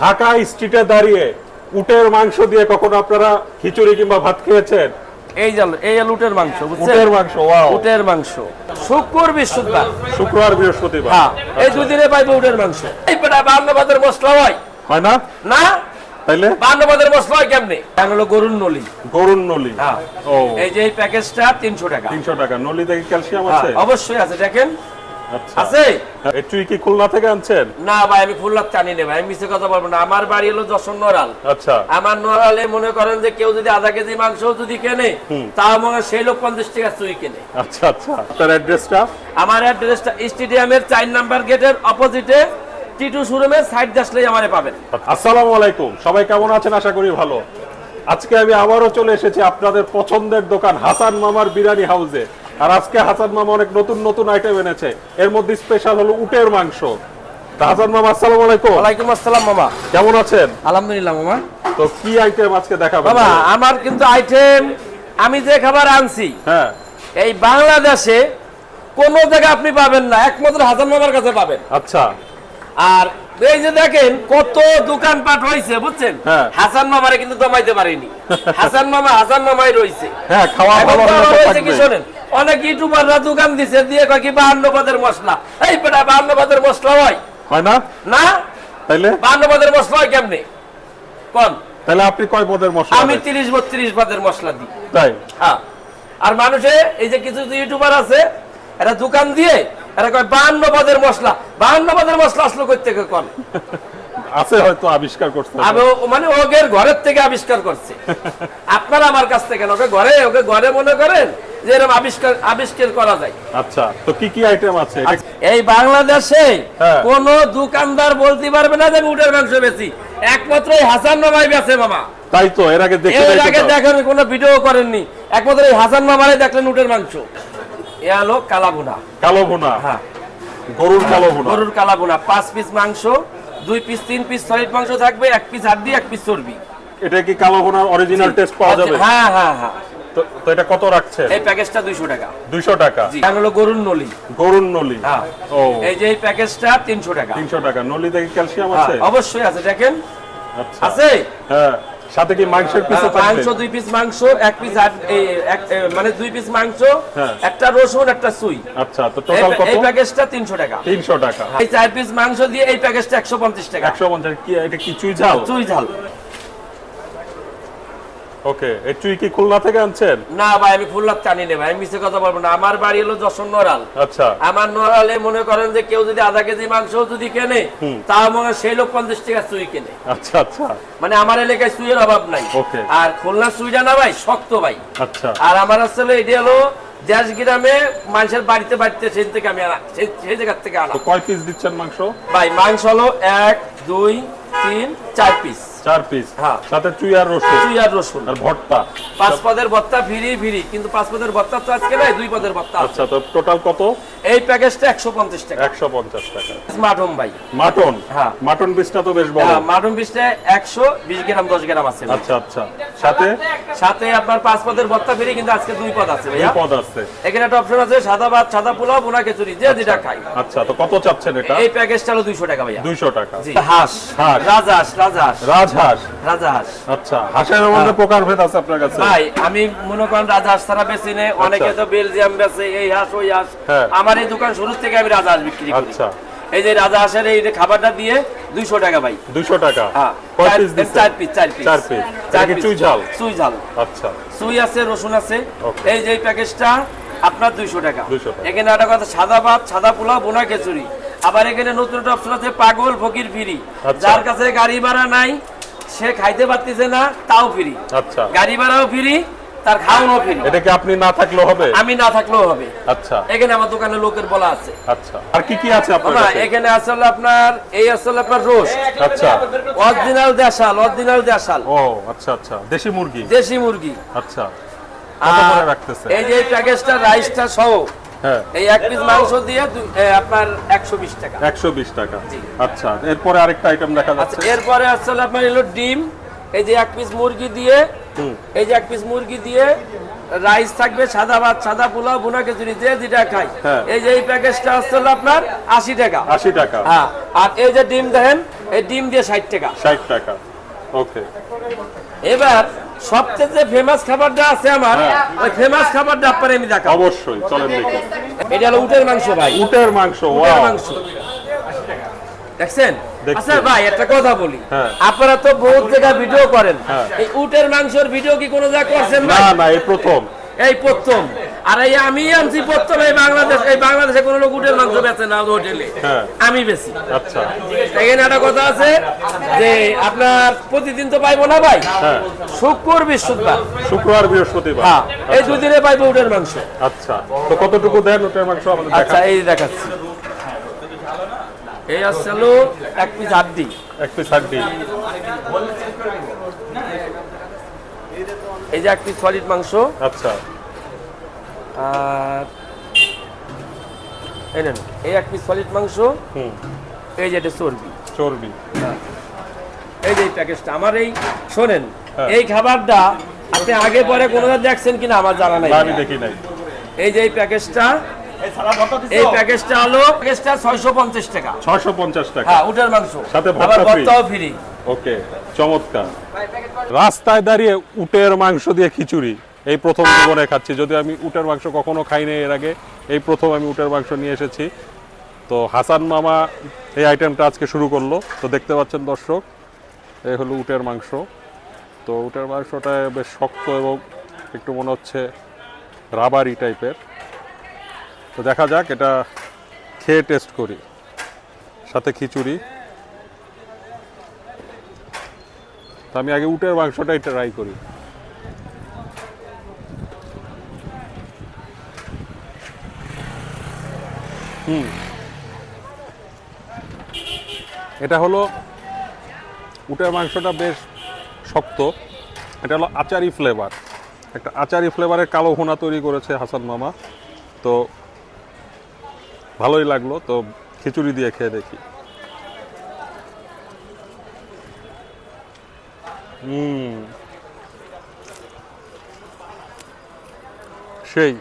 ঢাকা স্ট্রিটে দাঁড়িয়ে উটের মাংস দিয়ে কখনো আপনারা খিচুড়ি কিংবা ভাত খেয়েছেন? এই জাল এই জাল উটের মাংস উটের মাংস ওয়াও উটের মাংস। শুক্র বৃহস্পতিবার। শুক্রবার বৃহস্পতিবার। হ্যাঁ এই পাইবো উটের মাংস। এই পেটা বান্ন মশলা হয়। হয় না? না? তাইলে? বান্ন মশলা হয় কেমনে? এটা হলো গরুর নলি। গরুর নলি। হ্যাঁ। ও। এই যে এই প্যাকেজটা তিনশো টাকা। তিনশো টাকা। নলি থেকে ক্যালসিয়াম হ্যাঁ, আছে অবশ্যই আছে। দেখেন আছে? এই কি খুলনা থেকে আনছেন? না ভাই আমি ফুল্লার টানি নেই ভাই আমি মিশে কথা বলব না। আমার বাড়ি হলো যশোর নরাল আচ্ছা। আমার নরালে মনে করেন যে কেউ যদি আধা কেজি মাংস যদি কেনে তাও মনে সেই লোক পঞ্চাশ টাকা চুই কেনে। আচ্ছা আচ্ছা। আপনার অ্যাড্রেসটা? আমার অ্যাড্রেসটা স্টেডিয়ামের চার নাম্বার গেটের অপোজিটে টিটু শোরুমের সাইড আসলেই আমারে পাবেন। আসসালামু আলাইকুম। সবাই কেমন আছেন? আশা করি ভালো। আজকে আমি আবারও চলে এসেছি আপনাদের পছন্দের দোকান হাসান মামার বিরিয়ানি হাউসে। আর আজকে হাসান মামা অনেক নতুন নতুন আইটেম এনেছে। এর মধ্যে স্পেশাল হলো উটের মাংস। হাসান মামা আসসালামু আলাইকুম। ওয়ালাইকুম আসসালাম মামা। কেমন আছেন? আলহামদুলিল্লাহ মামা। তো কি আইটেম আজকে দেখাবেন? বাবা আমার কিন্তু আইটেম আমি যে খাবার আনছি হ্যাঁ। এই বাংলাদেশে কোন জায়গায় আপনি পাবেন না একমাত্র হাসান মামার কাছে পাবেন। আচ্ছা। আর এই যে দেখেন কত দোকানপাট হয়েছে বুঝছেন? হ্যাঁ। হাসান মামারে কিন্তু দমাইতে পারেনি। হাসান মামা হাসান মামাই রয়েছে হ্যাঁ খাওয়া ভালো কি শোনেন? অনেক ইউটিউবাররা দোকান দিছে দিয়ে কয় কি বাহান্ন পদের মশলা? এই বেটা বাহান্ন পদের মশলা হয় হয় না? না? তাইলে? বাহান্ন পদের মশলা হয় কেমনে? কোন? তাহলে আপনি কয় পদের মশলা আমি? তিরিশ বত্রিশ পদের মশলা দিই। তাই? হ্যাঁ। আর মানুষে এই যে কিছু ইউটিউবার আছে এরা দোকান দিয়ে এরা কয় বাহান্ন পদের মশলা। বাহান্ন পদের মশলা আসলো থেকে কোন? আছে হয়তো আবিষ্কার করতে আমি মানে ওকে ঘরের থেকে আবিষ্কার করছে। আপনারা আমার কাছ থেকে ওকে ঘরে ওকে ঘরে মনে করেন? যে এরকম আবিষ্কার আবিষ্কার করা যায়। আচ্ছা তো কি কি আইটেম আছে? এই বাংলাদেশে হ্যাঁ। কোন দোকানদার বলতে পারবে না যে উটের মাংস বেশি একমাত্র এই হাসান মামাই বেছে মামা। তাই তো এর আগে দেখে এর আগে দেখেন কোনো ভিডিও করেননি। একমাত্র এই হাসান মামারে দেখলেন উটের মাংস। এ হলো কালাবুনা কালো হ্যাঁ। গরুর কালো গরুর কালাবুনা পাঁচ পিস মাংস দুই পিস তিন পিস সলিড মাংস থাকবে এক পিস হাড্ডি এক পিস চর্বি। এটা কি কালো অরিজিনাল টেস্ট পাওয়া যাবে? হ্যাঁ হ্যাঁ হ্যাঁ। তো এটা কত রাখছেন? এই প্যাকেজটা দুইশো টাকা। দুইশো টাকা। জি। এটা হলো গরুর নলি। গরুর নলি। হ্যাঁ। ও। এই যে এই প্যাকেজটা তিনশো টাকা। তিনশো টাকা। নলি থেকে ক্যালসিয়াম হ্যাঁ, আছে? অবশ্যই আছে। দেখেন। আচ্ছা। আছে? হ্যাঁ। সাথে কি মাংসের পিসও হ্যাঁ, থাকবে? মাংস দুই পিস মাংস এক পিস মানে দুই পিস মাংস হ্যাঁ। একটা রসুন একটা সুই। আচ্ছা তো টোটাল কত? এই প্যাকেজটা তিনশো টাকা। তিনশো টাকা। এই চার পিস মাংস দিয়ে এই প্যাকেজটা একশো পঞ্চাশ টাকা। একশো পঞ্চাশ। কি এটা কি চুই ঝাল? চুই ঝাল। ওকে এই চুই কি খুলনা থেকে আনছেন? না ভাই আমি ফুল্লার টানি নেই ভাই আমি মিশে কথা বলব না। আমার বাড়ি হলো যশোর নরাল আচ্ছা। আমার নরালে মনে করেন যে কেউ যদি আধা কেজি মাংস যদি কেনে তাও মনে সেই লোক পঞ্চাশ টাকা চুই কেনে। আচ্ছা আচ্ছা। মানে আমার এলাকায় সুইয়ের অভাব নাই। Okay. আর খুলনার সুইটা না ভাই শক্ত ভাই। আচ্ছা। আর আমার আসলে এটি হলো দেশ গ্রামে মানুষের বাড়িতে বাড়িতে সেই থেকে আমি আনা সেই জায়গার থেকে আনা। তো কয় পিস দিচ্ছেন মাংস? ভাই মাংস হলো এক দুই তিন চার পিস চার পিস হ্যাঁ। সাথে চুই আর রসুন। চুই আর রসুন। আর ভর্তা। পাঁচ পদের ভত্তা ফিরি ফিরি। কিন্তু পাঁচ পদের ভত্তা তো আজকে নাই দুই পদের আছে। আচ্ছা তো টোটাল কত? এই প্যাকেজটা একশো পঞ্চাশ টাকা। একশো পঞ্চাশ টাকা। স্মার্ট হোম ভাই। মাটন? হ্যাঁ। মাটন পিসটা তো বেশ বড় হ্যাঁ, মাটন পিসটা একশো বিশ গ্রাম দশ গ্রাম আছে আচ্ছা আচ্ছা। সাথে? সাথে আপনার পাঁচ পদের ফিরি কিন্তু আজকে দুই পদ আছে দুই পদ আছে। এখানে একটা অপশন আছে সাদা ভাত সাদা পোলাও বোনা খিচুড়ি যে যেটা খাই। আচ্ছা তো কত চাচ্ছেন এটা? এই প্যাকেজটা হলো দুইশো টাকা ভাইয়া। দুইশো টাকা। জি। হাঁস। হাঁস। রাজহাঁস রাজহাঁস। রাজহাঁস। রাজহাঁস? আচ্ছা হাঁসের মধ্যে ভেদ আছে আপনার কাছে? ভাই আমি মনে করেন রাজহাঁস ছাড়া বেশি নেই। অনেকে তো বেলজিয়াম এই হাঁস ওই হাঁস। হ্যাঁ। আমার এই দোকান শুরু থেকে আমি রাজহাঁস বিক্রি করি। আচ্ছা। এই যে রাজহাঁসের এই খাবারটা দিয়ে দুইশো টাকা ভাই। দুইশো টাকা? হ্যাঁ। কয় পিস পিস পিস পিস। চুই ঝাল? চুই ঝাল। আচ্ছা। সুই আছে রসুন আছে। এই যে প্যাকেজটা আপনার দুইশো টাকা। 200 টাকা। এখানে একটা কথা সাদা ভাত সাদা পোলাও বোনা খিচুড়ি। আবার এখানে নতুন একটা অপশন আছে পাগল ফকির ফিরি। আচ্ছা। যার কাছে গাড়ি ভাড়া নাই সে খাইতে পারতেছে না তাও ফ্রি। আচ্ছা। গাড়ি ভাড়াও ফ্রি তার খাওয়ানো ফ্রি। এটা কি আপনি না থাকলেও হবে? আমি না থাকলেও হবে। আচ্ছা। এখানে আমার দোকানে লোকের বলা আছে। আচ্ছা। আর কি কি আছে আপনার কাছে? এখানে আসলে আপনার এই আসলে আপনার রোস্ট। আচ্ছা। অরিজিনাল দেশাল অরিজিনাল দেশাল। ও আচ্ছা আচ্ছা। দেশি মুরগি? দেশি মুরগি। আচ্ছা। কত করে রাখতেছে? এই যে প্যাকেজটা রাইসটা সহ। হ্যাঁ এই এক পিস মাংস দিয়ে আপনার একশো বিশ টাকা। একশো বিশ টাকা। আচ্ছা এরপরে আরেকটা আইটেম দেখা আচ্ছা যাচ্ছে। এরপরে আসলে আপনার এলো ডিম এই যে এক পিস মুরগি দিয়ে এই যে এক পিস মুরগি দিয়ে রাইস থাকবে সাদা ভাত সাদা পোলাও ভুনা খিচুড়ি যে যেটা খাই। হ্যাঁ। এই যে এই প্যাকেজটা আসছে আপনার আশি টাকা। আশি টাকা। হ্যাঁ আর এই যে ডিম দেখেন এই ডিম দিয়ে ষাট টাকা। ষাট টাকা। ওকে এবার সবচেয়ে ফেমাস খাবারটা আছে আমার। হ্যাঁ। ওই ফেমাস খাবারটা আপনার আমি দেখাবো। অবশ্যই চলেন দেখি। এটা হলো উটের মাংস ভাই। উটের মাংস ওয়াও মাংস। দেখছেন? দেখছি। আচ্ছা ভাই একটা কথা বলি। হ্যাঁ। আপনারা তো বহুত জায়গায় ভিডিও করেন। হ্যাঁ। এই উটের মাংসের ভিডিও কি কোনো জায়গায় করছেন না না এই প্রথম। এই প্রথম। আর এই আমি আনছি প্রথম এই বাংলাদেশ এই বাংলাদেশে কোনো লোক উটের মাংস বেচে না হোটেলে। হ্যাঁ। আমি বেশি আচ্ছা। এখানে একটা কথা আছে যে আপনার প্রতিদিন তো পাইবো না ভাই? হ্যাঁ। শুক্র বৃহস্পতিবার। শুক্রবার বৃহস্পতিবার। হ্যাঁ এই দুদিনে পাইবো উটের মাংস। আচ্ছা। তো কতটুকু দেন উটের মাংস? আমাদের আচ্ছা এই দেখাচ্ছি। এই আসছে হলো এক পিস হাড্ডি। এক পিস হাড্ডি। এই যে এক পিস সলিড মাংস। আচ্ছা। এই নেন এই এক পিস সলিড মাংস এই যে এটা চর্বি। চর্বি। এই যে প্যাকেজটা আমার এই শোনেন হ্যাঁ। এই খাবারটা আপনি আগে পরে কোনো দেখছেন কিনা আমার জানা নাই। আমি দেখি নাই। এই যে এই প্যাকেজটা এই প্যাকেজটা হলো প্যাকেজটা ছয়শো পঞ্চাশ টাকা। ছয়শো পঞ্চাশ টাকা। হ্যাঁ উটের মাংস। সাথে ভর্তা ভর্তাও ফ্রি ওকে চমৎকার। রাস্তায় দাঁড়িয়ে উটের মাংস দিয়ে খিচুড়ি। এই প্রথম জীবনে খাচ্ছি। যদি আমি উটের মাংস কখনো খাইনি এর আগে, এই প্রথম আমি উটের মাংস নিয়ে এসেছি। তো হাসান মামা এই আইটেমটা আজকে শুরু করল। তো দেখতে পাচ্ছেন দর্শক, এই হলো উটের মাংস। তো উটের মাংসটা বেশ শক্ত এবং একটু মনে হচ্ছে রাবারি টাইপের। তো দেখা যাক, এটা খেয়ে টেস্ট করি। সাথে খিচুড়ি। তো আমি আগে উটের মাংসটাই ট্রাই করি। হুম। এটা হলো উটের মাংসটা বেশ শক্ত। এটা হলো আচারি ফ্লেভার একটা আচারি ফ্লেভারের কালো ভুনা তৈরি করেছে হাসান মামা। তো ভালোই লাগল, তো খিচুড়ি দিয়ে খেয়ে দেখি। হুম। সেই।